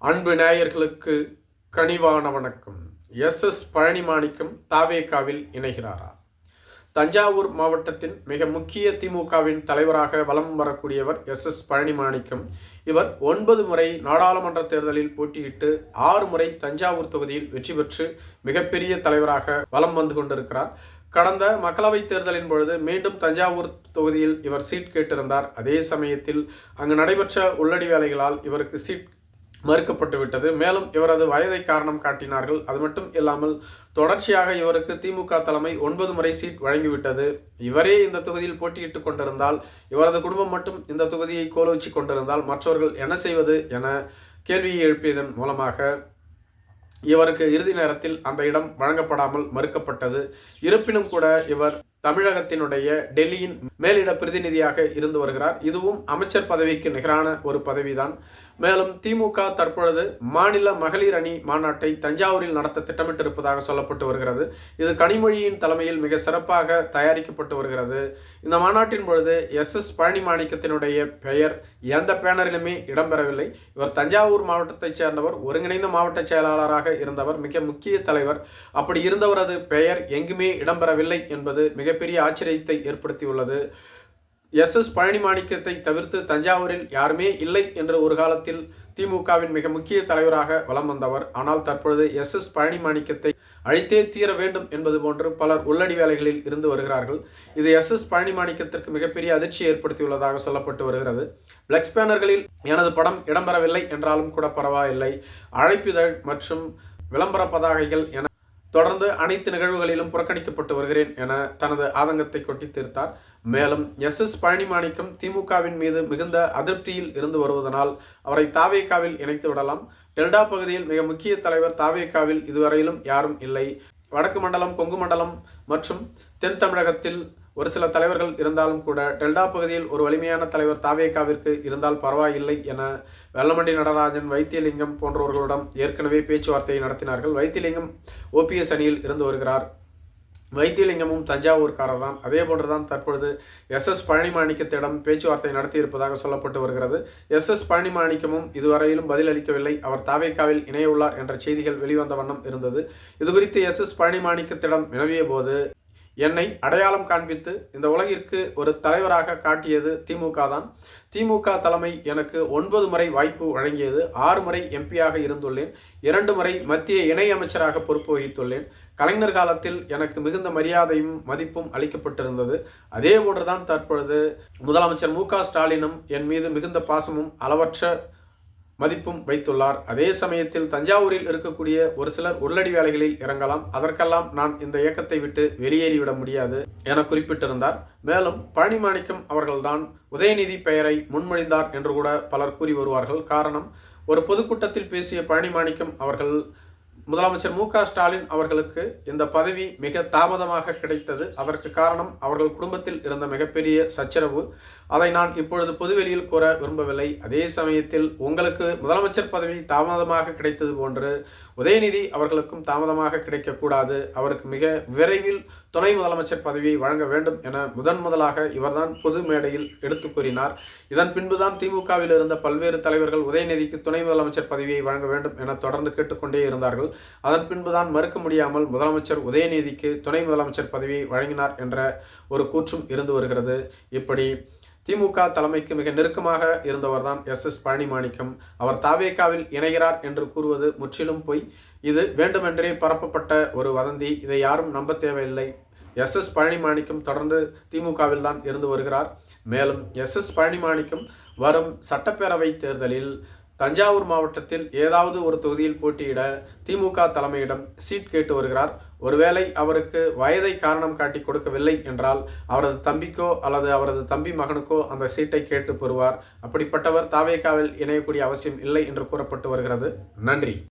அன்பு நேயர்களுக்கு கனிவான வணக்கம். எஸ். எஸ். பழனிமாணிக்கம் தாவேகாவில் இணைகிறாரா? தஞ்சாவூர் மாவட்டத்தின் மிக முக்கிய திமுகவின் தலைவராக வலம் வரக்கூடியவர் எஸ். எஸ். பழனிமாணிக்கம். இவர் ஒன்பது முறை நாடாளுமன்ற தேர்தலில் போட்டியிட்டு ஆறு முறை தஞ்சாவூர் தொகுதியில் வெற்றி பெற்று மிகப்பெரிய தலைவராக வலம் வந்து கொண்டிருக்கிறார். கடந்த மக்களவைத் தேர்தலின் பொழுது மீண்டும் தஞ்சாவூர் தொகுதியில் இவர் சீட் கேட்டிருந்தார். அதே சமயத்தில் அங்கு நடைபெற்ற உள்ளடி வேலைகளால் இவருக்கு சீட் மறுக்கப்பட்டு விட்டது. மேலும் இவரது வயதை காரணம் காட்டினார்கள். அது மட்டும் இல்லாமல் தொடர்ச்சியாக இவருக்கு திமுக தலைமை ஒன்பது முறை சீட் வழங்கிவிட்டது. இவரே இந்த தொகுதியில் போட்டியிட்டு கொண்டிருந்தால் இவரது குடும்பம் மட்டும் இந்த தொகுதியை கோலோச்சி கொண்டிருந்தால் மற்றவர்கள் என்ன செய்வது என கேள்வியை எழுப்பியதன் மூலமாக இவருக்கு இறுதி நேரத்தில் அந்த இடம் வழங்கப்படாமல் மறுக்கப்பட்டது. இருப்பினும் கூட இவர் தமிழகத்தினுடைய டெல்லியின் மேலிட பிரதிநிதியாக இருந்து வருகிறார். இதுவும் அமைச்சர் பதவிக்கு நிகரான ஒரு பதவிதான். மேலும் திமுக தற்பொழுது மாநில மகளிர் அணி மாநாட்டை தஞ்சாவூரில் நடத்த திட்டமிட்டிருப்பதாக சொல்லப்பட்டு வருகிறது. இது கனிமொழியின் தலைமையில் மிக சிறப்பாக தயாரிக்கப்பட்டு வருகிறது. இந்த மாநாட்டின் பொழுது எஸ். எஸ். பழனி மாணிக்கத்தினுடைய பெயர் எந்த பேனரிலுமே இடம்பெறவில்லை. இவர் தஞ்சாவூர் மாவட்டத்தைச் சேர்ந்தவர் ஒருங்கிணைந்த மாவட்ட செயலாளராக இருந்தவர் மிக முக்கிய தலைவர். அப்படி இருந்தவரது பெயர் எங்குமே இடம்பெறவில்லை என்பது மிக மிகப்பெரிய ஆச்சரியத்தை ஏற்படுத்தியுள்ளது. எஸ். எஸ். பழனி மாணிக்கத்தை தவிர்த்து தஞ்சாவூரில் யாருமே இல்லை என்ற ஒரு காலத்தில் திமுகவின் மிக முக்கிய தலைவராக வலம் வந்தவர். ஆனால் தற்பொழுது எஸ். எஸ். பழனி மாணிக்கத்தை அழித்தே தீர வேண்டும் என்பது போன்று பலர் உள்ளடி வேலைகளில் இருந்து வருகிறார்கள். இது எஸ். எஸ். பழனி மாணிக்கத்திற்கு மிகப்பெரிய அதிர்ச்சி ஏற்படுத்தியுள்ளதாக சொல்லப்பட்டு வருகிறது. பிளக்ஸ் பேனர்களில் எனது படம் இடம்பெறவில்லை என்றாலும் கூட பரவாயில்லை. அழைப்பிதழ் மற்றும் விளம்பர பதாகைகள் என தொடர்ந்து அனைத்து நிகழ்வுகளிலும் புறக்கணிக்கப்பட்டு வருகிறேன் என தனது ஆதங்கத்தை கொட்டி தீர்த்தார். மேலும் எஸ். எஸ். பழனிமாணிக்கம் திமுகவின் மீது மிகுந்த அதிருப்தியில் இருந்து வருவதனால் அவரை தாவேக்காவில் இணைத்து விடலாம். டெல்டா பகுதியில் மிக முக்கிய தலைவர் தாவேக்காவில் இதுவரையிலும் யாரும் இல்லை. வடக்கு மண்டலம் கொங்கு மண்டலம் மற்றும் தென் தமிழகத்தில் ஒரு சில தலைவர்கள் இருந்தாலும் கூட டெல்டா பகுதியில் ஒரு வலிமையான தலைவர் தாவேகாவிற்கு இருந்தால் பரவாயில்லை என வெள்ளமண்டி நடராஜன் வைத்தியலிங்கம் போன்றவர்களிடம் ஏற்கனவே பேச்சுவார்த்தையை நடத்தினார்கள். வைத்தியலிங்கம் ஓபிஎஸ் அணியில் இருந்து வருகிறார். வைத்தியலிங்கமும் தஞ்சாவூர்காரர் தான் அதே போன்றுதான் தற்பொழுது எஸ் எஸ் பழனிமாணிக்கத்திடம் பேச்சுவார்த்தை நடத்தியிருப்பதாக சொல்லப்பட்டு வருகிறது. எஸ் எஸ் பழனிமாணிக்கமும் இதுவரையிலும் பதிலளிக்கவில்லை. அவர் தாவேக்காவில் இணையுள்ளார் என்ற செய்திகள் வெளிவந்த வண்ணம் இருந்தது. இதுகுறித்து எஸ் எஸ் பழனிமாணிக்கத்திடம் வினவிய போது என்னை அடையாளம் காண்பித்து இந்த உலகிற்கு ஒரு தலைவராக காட்டியது திமுக தான். திமுக தலைமை எனக்கு ஒன்பது முறை வாய்ப்பு வழங்கியது ஆறு முறை எம்பியாக இருந்துள்ளேன் இரண்டு முறை மத்திய இணையமைச்சராக பொறுப்பு வகித்துள்ளேன். கலைஞர் காலத்தில் எனக்கு மிகுந்த மரியாதையும் மதிப்பும் அளிக்கப்பட்டிருந்தது. அதே போன்றுதான் தற்பொழுது முதலமைச்சர் மு ஸ்டாலினும் என் மீது மிகுந்த பாசமும் அளவற்ற மதிப்பும் வைத்துள்ளார். அதே சமயத்தில் தஞ்சாவூரில் இருக்கக்கூடிய ஒரு சிலர் உருளடி வேலைகளில் இறங்கலாம். அதற்கெல்லாம் நான் இந்த இயக்கத்தை விட்டு வெளியேறிவிட முடியாது என குறிப்பிட்டிருந்தார். மேலும் பழனிமாணிக்கம் அவர்கள்தான் உதயநிதி பெயரை முன்மொழிந்தார் என்று கூட பலர் கூறி வருவார்கள். காரணம் ஒரு பொதுக்கூட்டத்தில் பேசிய பழனிமாணிக்கம் அவர்கள் முதலமைச்சர் மு ஸ்டாலின் அவர்களுக்கு இந்த பதவி மிக தாமதமாக கிடைத்தது. அதற்கு காரணம் அவர்கள் குடும்பத்தில் இருந்த மிகப்பெரிய சச்சரவு. அதை நான் இப்பொழுது பொதுவெளியில் கூற விரும்பவில்லை. அதே சமயத்தில் உங்களுக்கு முதலமைச்சர் பதவி தாமதமாக கிடைத்தது போன்று உதயநிதி அவர்களுக்கும் தாமதமாக கிடைக்கக்கூடாது. அவருக்கு மிக விரைவில் துணை முதலமைச்சர் பதவியை வழங்க வேண்டும் என முதன் முதலாக இவர்தான் பொது மேடையில் எடுத்து கூறினார். இதன் பின்புதான் திமுகவில் இருந்த பல்வேறு தலைவர்கள் உதயநிதிக்கு துணை முதலமைச்சர் பதவியை வழங்க வேண்டும் என தொடர்ந்து கேட்டுக்கொண்டே இருந்தார்கள். அதன் பின்புதான் மறுக்க முடியாமல் முதலமைச்சர் உதயநிதிக்கு துணை முதலமைச்சர் பதவியை வழங்கினார் என்ற ஒரு கூற்றும் இருந்து வருகிறது. இப்படி திமுக தலைமைக்கு மிக நெருக்கமாக இருந்தவர் தான் எஸ். எஸ். பழனிமாணிக்கம். அவர் தாவேக்காவில் இணைகிறார் என்று கூறுவது முற்றிலும் பொய். இது வேண்டுமென்றே பரப்பப்பட்ட ஒரு வதந்தி. இதை யாரும் நம்ப தேவையில்லை. எஸ். எஸ். பழனிமாணிக்கம் தொடர்ந்து திமுகவில் தான் இருந்து வருகிறார். மேலும் எஸ். எஸ். பழனிமாணிக்கம் வரும் சட்டப்பேரவை தேர்தலில் தஞ்சாவூர் மாவட்டத்தில் ஏதாவது ஒரு தொகுதியில் போட்டியிட திமுக தலைமையிடம் சீட் கேட்டு வருகிறார். ஒருவேளை அவருக்கு வயதை காரணம் காட்டி கொடுக்கவில்லை என்றால் அவரது தம்பிக்கோ அல்லது அவரது தம்பி மகனுக்கோ அந்த சீட்டை கேட்டு பெறுவார். அப்படிப்பட்டவர் தாவேக்காவில் இணையக்கூடிய அவசியம் இல்லை என்று கூறப்பட்டு வருகிறது. நன்றி.